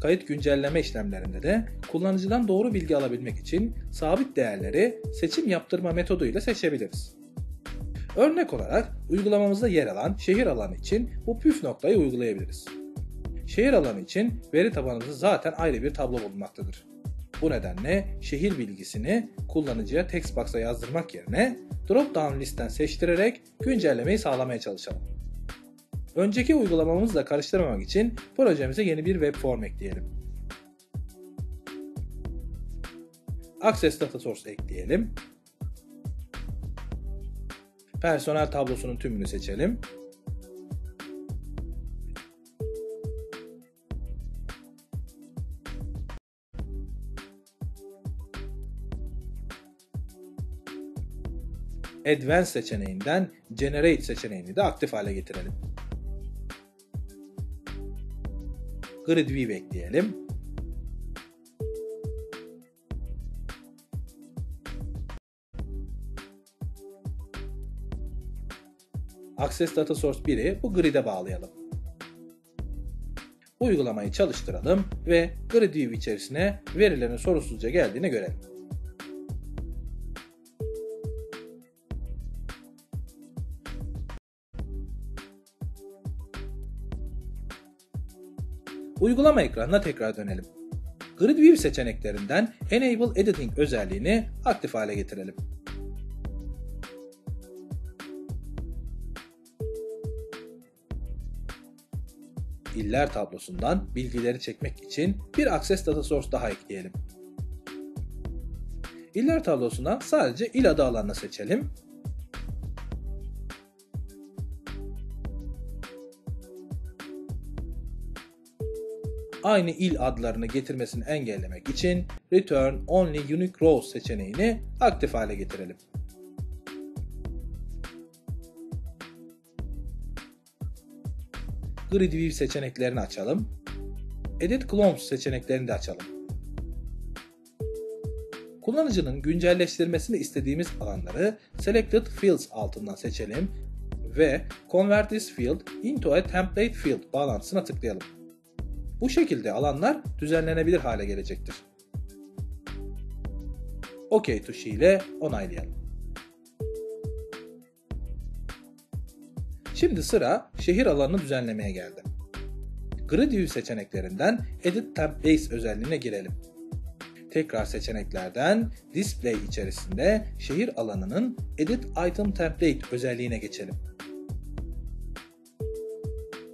kayıt güncelleme işlemlerinde de kullanıcıdan doğru bilgi alabilmek için sabit değerleri seçim yaptırma metoduyla seçebiliriz. Örnek olarak uygulamamızda yer alan şehir alanı için bu püf noktayı uygulayabiliriz. Şehir alanı için veri tabanımızda zaten ayrı bir tablo bulunmaktadır. Bu nedenle şehir bilgisini kullanıcıya text box'a yazdırmak yerine drop-down listten seçtirerek güncellemeyi sağlamaya çalışalım. Önceki uygulamamızla karıştırmamak için projemize yeni bir web form ekleyelim. Access Data Source ekleyelim. Personel tablosunun tümünü seçelim. Advanced seçeneğinden Generate seçeneğini de aktif hale getirelim. Grid View ekleyelim. Access Data Source 1'i bu grid'e bağlayalım. Uygulamayı çalıştıralım ve grid view içerisine verilerin sorunsuzca geldiğini görelim. Uygulama ekranına tekrar dönelim. Grid View seçeneklerinden Enable Editing özelliğini aktif hale getirelim. İller tablosundan bilgileri çekmek için bir Access Data Source daha ekleyelim. İller tablosundan sadece il adı alanını seçelim aynı il adlarını getirmesini engellemek için Return Only Unique Rows seçeneğini aktif hale getirelim. Grid View seçeneklerini açalım. Edit Clones seçeneklerini de açalım. Kullanıcının güncelleştirmesini istediğimiz alanları Selected Fields altından seçelim ve Convert this field into a template field bağlantısına tıklayalım. Bu şekilde alanlar düzenlenebilir hale gelecektir. OK tuşu ile onaylayalım. Şimdi sıra şehir alanını düzenlemeye geldi. Grid View seçeneklerinden Edit Templates özelliğine girelim. Tekrar seçeneklerden Display içerisinde şehir alanının Edit Item Template özelliğine geçelim.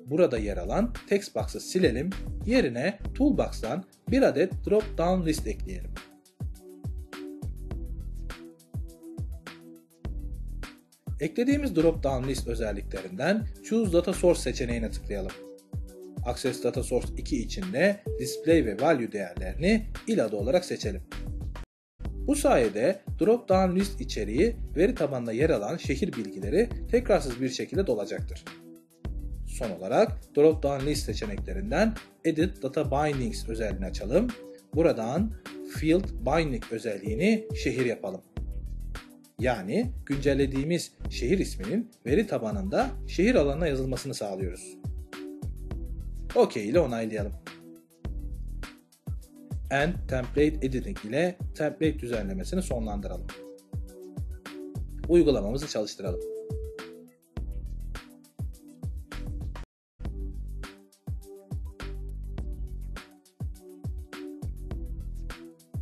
Burada yer alan text box'ı silelim. Yerine toolbox'tan bir adet drop down list ekleyelim. Eklediğimiz drop down list özelliklerinden Choose Data Source seçeneğine tıklayalım. Access Data Source 2 içinde display ve value değerlerini il adı olarak seçelim. Bu sayede drop down list içeriği veri tabanında yer alan şehir bilgileri tekrarsız bir şekilde dolacaktır. Son olarak drop-down list seçeneklerinden Edit Data Bindings özelliğini açalım. Buradan Field Binding özelliğini şehir yapalım. Yani güncellediğimiz şehir isminin veri tabanında şehir alanına yazılmasını sağlıyoruz. OK ile onaylayalım. And Template Editing ile template düzenlemesini sonlandıralım. Uygulamamızı çalıştıralım.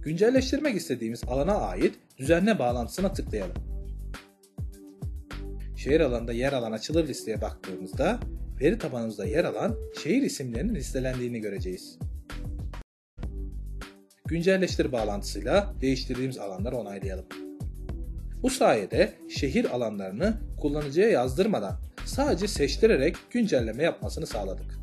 Güncelleştirmek istediğimiz alana ait düzenle bağlantısına tıklayalım. Şehir alanında yer alan açılır listeye baktığımızda veri tabanımızda yer alan şehir isimlerinin listelendiğini göreceğiz. Güncelleştir bağlantısıyla değiştirdiğimiz alanları onaylayalım. Bu sayede şehir alanlarını kullanıcıya yazdırmadan sadece seçtirerek güncelleme yapmasını sağladık.